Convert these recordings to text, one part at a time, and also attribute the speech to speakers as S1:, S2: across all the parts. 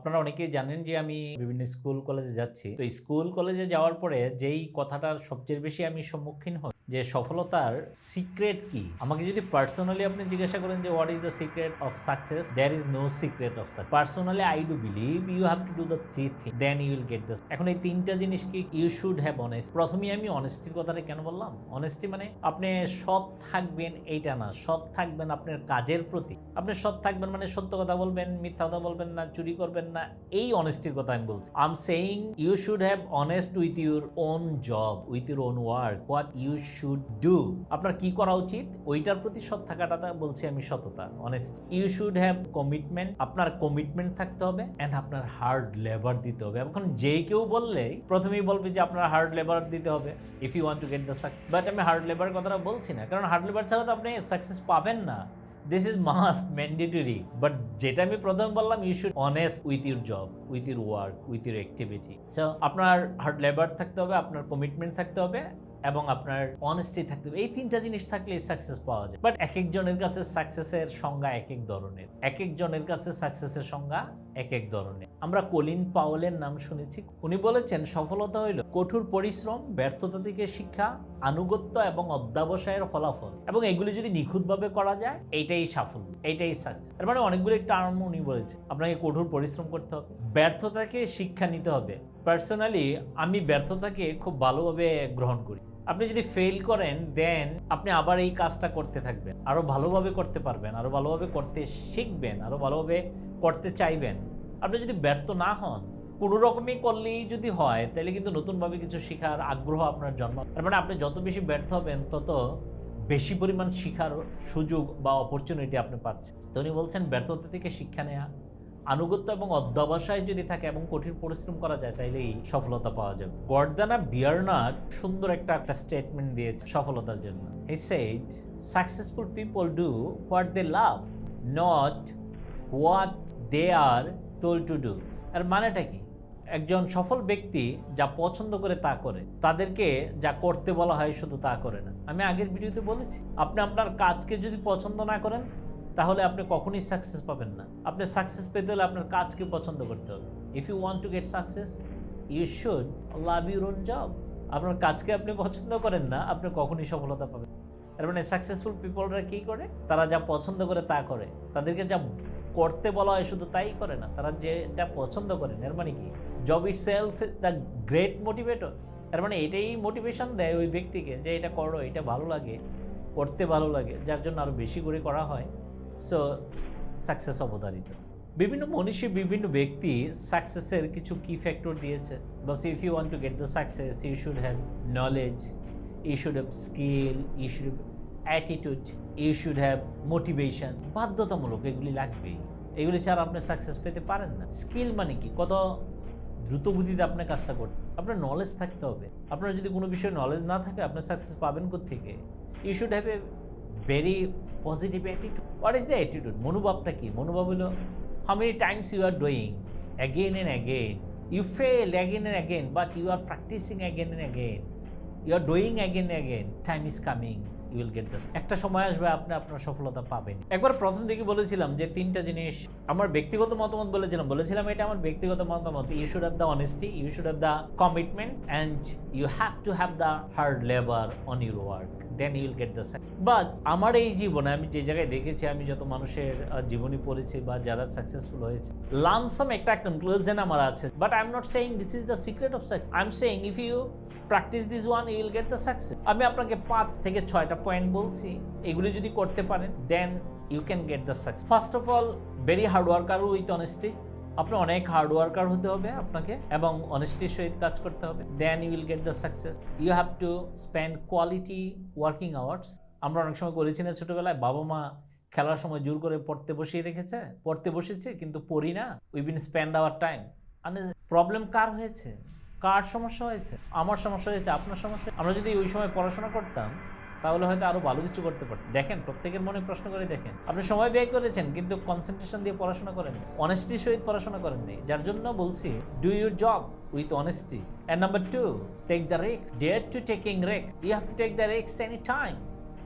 S1: আপনারা অনেকেই জানেন যে আমি বিভিন্ন স্কুল কলেজে যাচ্ছি। তো স্কুল কলেজে যাওয়ার পরে যেই কথাটার সবচেয়ে বেশি আমি সম্মুখীন হই যে সফলতার সিক্রেট কি? আমাকে যদি পার্সোনালি আপনি জিজ্ঞাসা করেন যে what is the secret of success there is no secret of success personally I do believe you have to do the three thing then you will get the এখন এই তিনটা জিনিস কি ইউ শুড হ্যাভ অনেস্ট প্রথমেই আমি অনেস্টির কথাটা কেন বললাম? অনেস্টি মানে আপনি সৎ থাকবেন এইটা না, সৎ থাকবেন আপনার কাজের প্রতি। আপনি সৎ থাকবেন মানে সত্য কথা বলবেন, মিথ্যা কথা বলবেন না, চুরি করবেন না, এই অনেস্টির কথা আমি বলছি। I am saying you should have honest with your own job with your own work what you should do আপনার কি করা উচিত? ওইটার প্রতি সৎ থাকাটা বলছি আমি সততা honest you should have commitment আপনার কমিটমেন্ট থাকতে হবে অ্যান্ড আপনার হার্ড লেবার দিতে হবে। এখন যে কেউ বললেই প্রথমেই বলবে যে আপনার হার্ড লেবার দিতে হবে if you want to get the success but আমি হার্ড লেবার কথাটা বলছি না, কারণ হার্ড লেবার ছাড়া তো আপনি সাকসেস পাবেন না। This is must mandatory but যেটা আমি প্রথমে বললাম you should honest with your job with your work with your activity so আপনার হার্ড লেবার থাকতে হবে, আপনার কমিটমেন্ট থাকতে হবে এবং আপনার অনেস্টি থাকতে হবে। এই তিনটা জিনিস থাকলে সাকসেস পাওয়া যায়। বাট এক একজনের কাছে সাকসেসের সংজ্ঞা এক এক ধরনের। এক একজনের কাছে সাকসেসের সংজ্ঞা এক এক ধরনের। আমরা কলিন পাওয়েলের নাম শুনেছি। উনি বলেছেন, সফলতা হইল কঠোর পরিশ্রম, ব্যর্থতা থেকে শিক্ষা, আনুগত্য এবং অধ্যাবসায়ের ফলাফল। এবং এগুলি যদি নিখুঁতভাবে করা যায়, এইটাই সাফল্য, এইটাই সাকসেস এর মানে অনেকগুলো টার্ম উনি বলেছেন। আপনাকে কঠোর পরিশ্রম করতে হবে, ব্যর্থতাকে শিক্ষা নিতে হবে। পার্সোনালি আমি ব্যর্থতাকে খুব ভালোভাবে গ্রহণ করি। আপনি যদি ফেল করেন দেন আপনি আবার এই কাজটা করতে থাকবেন। আরও ভালোভাবে করতে পারবেন, আরও ভালোভাবে করতে শিখবেন আরও ভালোভাবে করতে চাইবেন। আপনি যদি ব্যর্থ না হন, কোনো রকমই করলেই যদি হয়, তাহলে কিন্তু নতুনভাবে কিছু শেখার আগ্রহ আপনার জন্ম তার মানে আপনি যত বেশি ব্যর্থ হবেন, তত বেশি পরিমাণ শিখার সুযোগ বা অপরচুনিটি আপনি পাচ্ছেন। তো উনি বলছেন, ব্যর্থতা থেকে শিক্ষা নেওয়া আনুগত্য এবং অধ্যবসায় যদি থাকে এবং কঠিন পরিশ্রম করা যায় তাহলে এই সফলতা পাওয়া যাবে। গর্দানা বিয়ারনাট সুন্দর একটা একটা স্টেটমেন্ট দিয়েছে সফলতার জন্য। He said successful people do what they love not what they are told to do আর মানেটা কি? একজন সফল ব্যক্তি যা পছন্দ করে তা করে। তাদেরকে যা করতে বলা হয় শুধু তা করে না। আমি আগের ভিডিওতে বলেছি, আপনি আপনার কাজকে যদি পছন্দ না করেন তাহলে আপনি কখনোই সাকসেস পাবেন না। আপনি সাকসেস পেতে হলে আপনার কাজকে পছন্দ করতে হবে। If you want to get success you should love your own job আপনার কাজকে আপনি পছন্দ করেন না, আপনি কখনই সফলতা পাবেন এর মানে সাকসেসফুল পিপলরা কী করে? তারা যা পছন্দ করে তা করে। তাদেরকে যা করতে বলা হয় শুধু তাই করে না, তারা যেটা পছন্দ করেন এর মানে কি? Job itself the great motivator এর মানে এটাই মোটিভেশন দেয় ওই ব্যক্তিকে যে এটা করো, এটা ভালো লাগে, করতে ভালো লাগে, যার জন্য আরও বেশি করে করা হয়। সো সাকসেস অবধারিত। বিভিন্ন মনীষী, বিভিন্ন ব্যক্তি সাকসেসের কিছু কি ফ্যাক্টর দিয়েছে। বলছে if you want to get the success you should have knowledge you should have skill you should have attitude you should have motivation বাধ্যতামূলক এগুলি লাগবেই। এগুলি ছাড়া আপনি সাকসেস পেতে পারেন না। স্কিল মানে কি? কত দ্রুত গতিতে আপনার কাজটা করতে আপনার নলেজ থাকতে হবে। আপনার যদি কোনো বিষয়ে নলেজ না থাকে আপনার সাকসেস পাবেন থেকে you should have a very positive attitude what is the attitude মনোভাবটা কি? মনোভাব হলো how many times you are doing again and again you fail again and again but you are practising again and again you are doing again again time is coming you will get the একটা সময় আসবে, আপনি আপনার সফলতা পাবেন। একবার প্রথম দিকে বলেছিলাম যে তিনটা জিনিস, আমার ব্যক্তিগত মতামত বলেছিলাম বলেছিলাম এটা আমার ব্যক্তিগত মতামত you should have the honesty you should have the commitment and you have to have the hard labour on your work then you'll get the but আমার এই জীবনে আমি যে জায়গায় দেখেছি, আমি যত মানুষের জীবনী পড়েছি বা যারা সাকসেসফুল হয়েছে লামসাম একটা কনক্লুশন আমার আছে। But I am not saying this is the secret of success I am saying if you practise this one you will get the success আমি আপনাকে পাঁচ থেকে ছয়টা পয়েন্ট বলছি। এগুলি যদি করতে পারেন then you can get the success first of all very hard worker with honesty আপনি অনেক হার্ড ওয়ার্কার হতে হবে আপনাকে এবং অনেস্টির সহিত কাজ করতে হবে। Then you will get the success you have to spend quality working hours আমরা অনেক সময় করেছি না ছোটবেলায়, বাবা মা খেলার সময় জোর করে পড়তে বসিয়ে রেখেছে, পড়তে বসেছে, কিন্তু পড়ি না। We been spend hour time মানে প্রবলেম কার হয়েছে? কার সমস্যা হয়েছে? আমার সমস্যা হয়েছে, আপনার সমস্যা আমরা যদি ওই সময় পড়াশোনা করতাম তাহলে হয়তো আরও ভালো কিছু করতে পারতেন দেখেন, প্রত্যেকের মনে প্রশ্ন করে, দেখেন, আপনি সময় ব্যয় করেছেন, কিন্তু কনসেন্ট্রেশন দিয়ে পড়াশোনা করেন অনেস্টির সহিত পড়াশোনা করেননি। যার জন্য বলছি do your job with honesty and number two take the রিক্স ডেয়ার টু টেকিং রিক্স you have to take the রিক্স এনি টাইম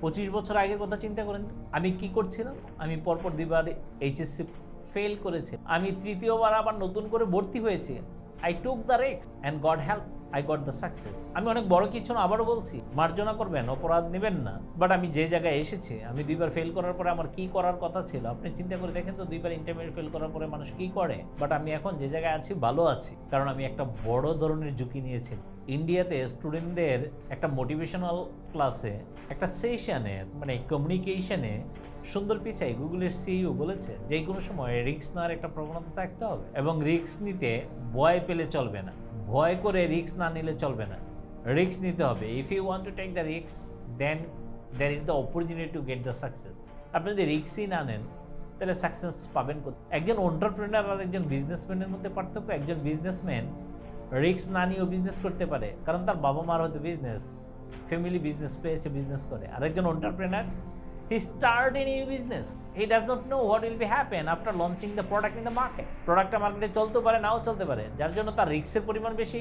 S1: পঁচিশ বছর আগের কথা চিন্তা করেন আমি কি করছিলাম? আমি পরপর দুবার এইচএসসি ফেল করেছে। আমি তৃতীয়বার আবার নতুন করে ভর্তি হয়েছি। আই টুক দ্য রিক্স and God help I got the success আমি অনেক বড় কিছু না, আবারও বলছি, মার্জনা করবেন, অপরাধ নেবেন না। বাট আমি যে জায়গায় এসেছি, আমি দুইবার ফেল করার পরে আমার কি করার কথা ছিল, আপনি চিন্তা করে দেখেন তো, দুইবার ইন্টারমিডিয়েট ফেল করার পরে মানুষ কি করে? বাট আমি এখন যে জায়গায় আছি, ভালো আছি। কারণ আমি একটা বড় ধরনের ঝুঁকি নিয়েছি। ইন্ডিয়াতে স্টুডেন্টদের একটা মোটিভেশনাল ক্লাসে একটা সেশনে মানে কমিউনিকেশনে সুন্দর পিচাই গুগলের সিইও বলেছে, যে কোনো সময় রিস্ক নেওয়ার একটা প্রবণতা থাকতে হবে। এবং রিস্ক নিতে ভয় পেলে চলবে না। ভয় করে রিক্স না নিলে চলবে না। রিক্স নিতে হবে। If you want to take the রিক্স then there is the opportunity to get the success আপনি যদি রিক্সই না নেন, তাহলে সাকসেস পাবেন? একজন অন্টারপ্রেনার আর একজন বিজনেসম্যানের মধ্যে পার্থক্য, একজন বিজনেসম্যান রিস্ক না নিয়েও বিজনেস করতে পারে। কারণ তার বাবা মার হয়তো বিজনেস ফ্যামিলি বিজনেস পেয়েছে বিজনেস করে। আর একজন entrepreneur he start in you business he does not know what will be happen after launching the product in the market প্রোডাক্টটা মার্কেটে চলতে পারে, নাও চলতে পারে। যার জন্য তার রিস্কের পরিমাণ বেশি।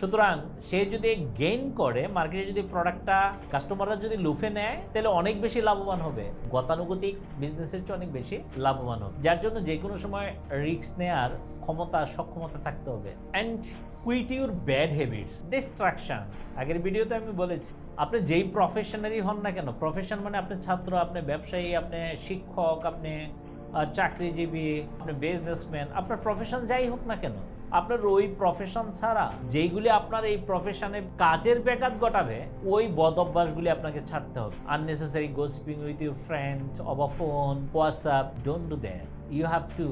S1: সুতরাং সে যদি গেইন করে মার্কেটে যদি প্রোডাক্টটা কাস্টমাররা যদি লুফে নেয়, তাহলে অনেক বেশি লাভবান হবে। গতানুগতিক বিজনেসের চেয়ে অনেক বেশি লাভবান হবে। যার জন্য যে কোনো সময় রিস্ক নেয়ার ক্ষমতা, সক্ষমতা থাকতে হবে। And quit your bad habits destruction আগের ভিডিওতে আমি বলেছি, আপনি যেই প্রফেশনারই হন না কেন প্রফেশন মানে আপনি ছাত্র, আপনি ব্যবসায়ী, আপনি শিক্ষক, আপনি চাকরিজীবী, আপনি বিজনেসম্যান আপনার প্রফেশন যাই হোক না কেন, আপনার ওই প্রফেশন ছাড়া যেইগুলি আপনার এই প্রফেশনে কাজের ব্যাঘাত ঘটাবে, ওই বদ অভ্যাসগুলি আপনাকে ছাড়তে হবে। Unnecessary gossiping with your friends অবা phone WhatsApp don't do that you have to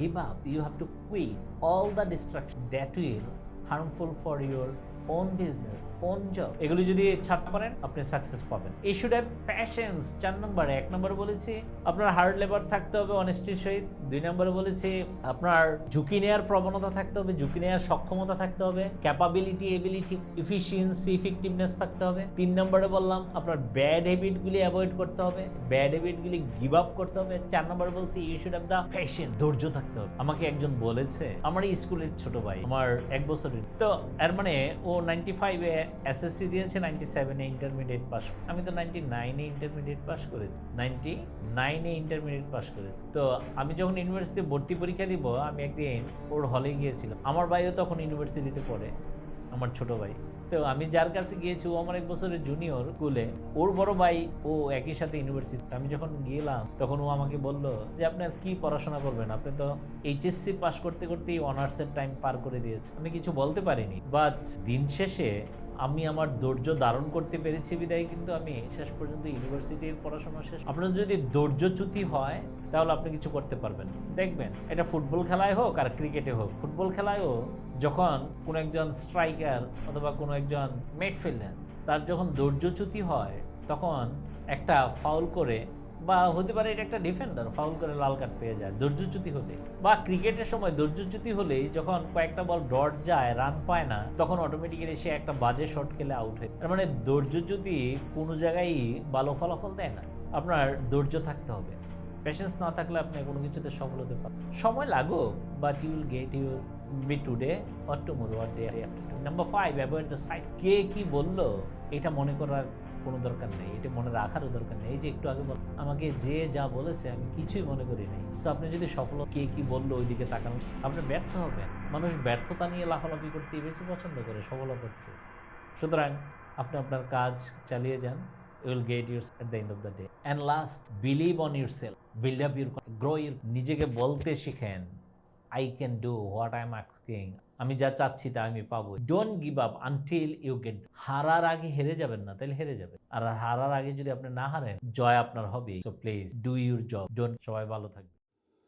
S1: give up, you have to quit all the distraction. That will harmful for your own business own job? এগুলি যদি ছাড়তে পারেন, আপনি success পাবেন। এই should have patience চার নম্বরে এক নম্বরে বলেছি। আপনার হার্ড লেবার থাকতে হবে অনেস্টির সহিত। দুই নম্বরে বলেছি, আপনার ঝুঁকি নেওয়ার প্রবণতা থাকতে হবে, ঝুঁকি নেওয়ার সক্ষমতা থাকতে হবে। ক্যাপাবিলিটি এবিলিটি ইফিসিয়েন্সি ইফেক্টিভনেস থাকতে হবে। তিন নম্বরে বললাম, আপনার ব্যাড হ্যাবিটগুলি অ্যাভয়েড করতে হবে। ব্যাড হ্যাবিটগুলি গিভ আপ করতে হবে। চার নম্বরে বলছি you should have the patience ধৈর্য থাকতে হবে। আমাকে একজন বলেছে, আমার স্কুলের ছোট ভাই, আমার এক বছরের। তো, এর মানে ও নাইনটি ফাইভে এসএসসি দিয়েছে নাইনটি সেভেনে ইন্টারমিডিয়েট পাস আমি তো নাইনটি নাইনে ইন্টারমিডিয়েট পাস করেছি। নাইনটি নাইনে ইন্টারমিডিয়েট পাস করেছি। তো আমি যখন ইউনিভার্সিটি ভর্তি পরীক্ষা দিব, আমি একদিন ওর হলে গিয়েছিলাম। আমার ভাইও তখন ইউনিভার্সিটিতে পড়ে, আমার ছোট ভাই। তো আমি যার কাছে গিয়েছি, ও আমার এক বছরের জুনিয়র স্কুলে ওর বড় ভাই, ও একই সাথে ইউনিভার্সিটিতে আমি যখন গেলাম, তখন ও আমাকে বলল যে, আপনি আর কি পড়াশোনা করবেন? আপনি তো এইচএসসি পাস করতে, করতেই অনার্সের টাইম পার করে দিয়েছে আমি কিছু বলতে পারিনি বাট দিন শেষে আমি আমার ধৈর্য ধারণ করতে পেরেছি বিদায়, কিন্তু আমি শেষ পর্যন্ত ইউনিভার্সিটির পড়াশোনা শেষ। আপনার যদি ধৈর্যচ্যুতি হয়, তাহলে আপনি কিছু করতে পারবেন। দেখবেন, এটা ফুটবল খেলায় হোক আর ক্রিকেটে হোক, ফুটবল খেলায়ও যখন কোনো একজন স্ট্রাইকার অথবা কোনো একজন মিডফিল্ডার তার যখন ধৈর্যচ্যুতি হয়, তখন একটা ফাউল করে বা হতে পারে এটা একটা ডিফেন্ডার ফাউল করে লাল কার্ড পেয়ে যায়। ধৈর্যচ্যুতি হলে বা ক্রিকেটের সময় ধৈর্যচ্যুতি হলেই যখন কয়েকটা বল ডট যায় রান পায় না, তখন অটোমেটিক্যালি সে একটা বাজে শট খেলে আউট হয় তার মানে ধৈর্যচ্যুতি কোনো জায়গায় ভালো ফলাফল দেয় না। আপনার ধৈর্য থাকতে হবে। পেশেন্স না থাকলে আপনি কোনো কিছুতে সফল হতে পারেন সময় লাগুক but you will get your be today or tomorrow or day after to number five avoid the side কে কি বলল, এটা মনে করার কোনো দরকার নেই, এটা মনে রাখারও দরকার নেই। যে একটু আগে আমাকে যে যা বলেছে আমি কিছুই মনে করি নাই। সো আপনি যদি সফল কে কি বলল ওইদিকে তাকানো। আপনি ব্যর্থ হবেন। মানুষ ব্যর্থতা নিয়ে লাফালাফি করতে বেশি পছন্দ করে সফলতার চেয়ে। সুতরাং আপনি আপনার কাজ চালিয়ে যান। Will get your at the end of the day and last believe on yourself build up your grow your নিজেকে বলতে শিখেন। I can do what I am asking আমি যা চাচ্ছি তা আমি পাবো। Don't give up until you get হারার আগে হেরে যাবেন না, তাহলে হেরে যাবেন। আর হারার আগে যদি আপনি না হারেন, জয় আপনার হবে so please do your job don't সবাই ভালো থাকবে